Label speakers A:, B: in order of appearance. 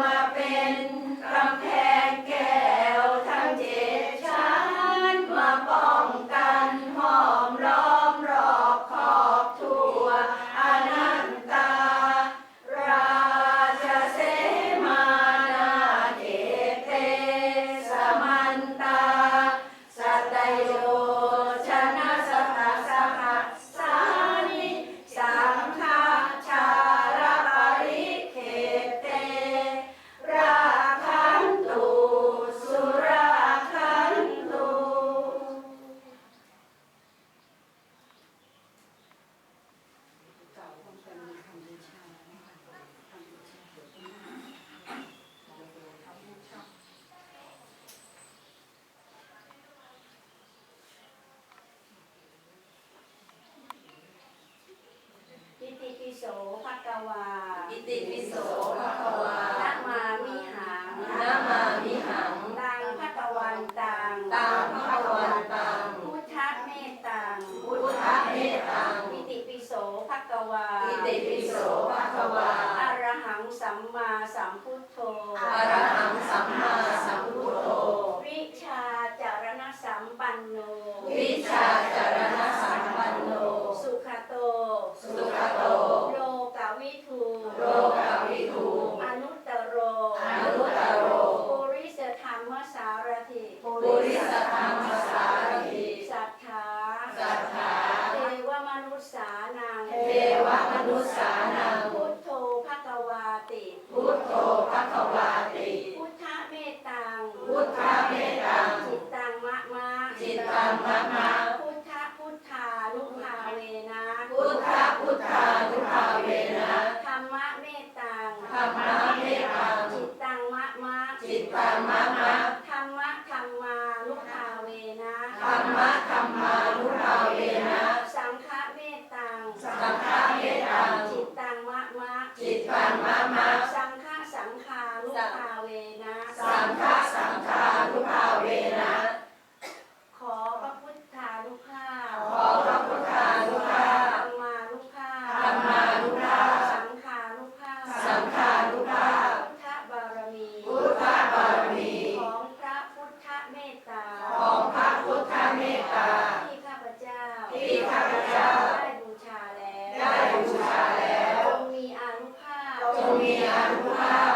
A: มาเป
B: ็น
A: กำแพง ปิโสภะกวาอิ
B: ติปิโสภะควาน
A: ัมามิหังนัมามิหัง ตังพระกวันตังตังภะคะวันต
B: ัง
A: พุทธะเมตตังพุท
B: ธะเมตตัง
A: อิติปิโสภะกวาอิติปิโสภ
B: ะควา
A: อรหังสัมมาสัมพุทโธอร
B: หังสัมมาสัมพุทโธ
A: วิชาจารณสัมปันโน วิ
B: ชา
A: สารถิปุ
B: ริสธรรมสารถิ
A: สัทธาสัทธาเทวมนุษสานังเทวมนุษ
B: สา
A: มีอนุภา